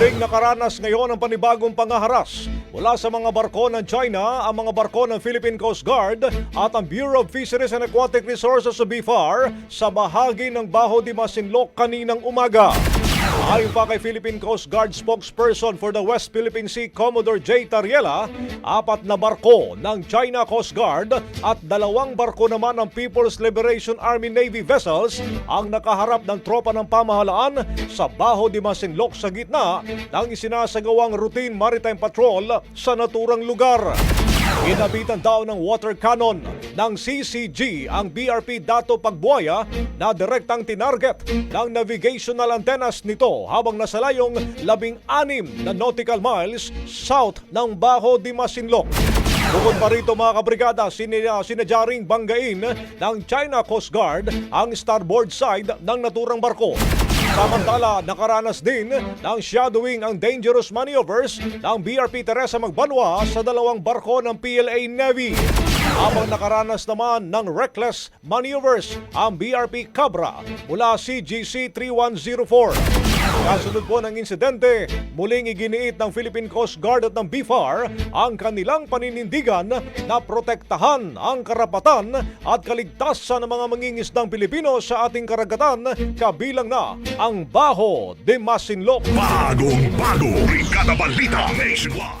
Muling nakaranas ngayon ang panibagong pangaharas mula sa mga barko ng China, ang mga barko ng Philippine Coast Guard at ang Bureau of Fisheries and Aquatic Resources sa BFAR sa bahagi ng Baho de Masinloc kaninang umaga. Ayon pa kay Philippine Coast Guard spokesperson for the West Philippine Sea, Commodore J. Tariela, apat na barko ng China Coast Guard at dalawang barko naman ng People's Liberation Army Navy vessels ang nakaharap ng tropa ng pamahalaan sa Baho de Masinloc sa gitna ng isinasagawang routine maritime patrol sa naturang lugar. Inabitan daw ng water cannon ng CCG ang BRP Dato Pagbuaya na direktang tinarget ng navigational antennas nito habang nasa layong labing anim na nautical miles south ng Baho de Masinloc. Bukod pa rito mga kabrigada, sinadyaring banggain ng China Coast Guard ang starboard side ng naturang barko. Samantala, nakaranas din ng shadowing ang dangerous maneuvers ng BRP Teresa Magbanwa sa dalawang barko ng PLA Navy. Habang nakaranas naman ng reckless maneuvers ang BRP Cabra mula CGC 3104. Kasunod po ng insidente, muling iginiit ng Philippine Coast Guard at ng BFAR ang kanilang paninindigan na protektahan ang karapatan at kaligtasan ng mga mangingisdang Pilipino sa ating karagatan kabilang na ang Baho de Masinloc. Bagong bago, Brigada Balita Nationwide.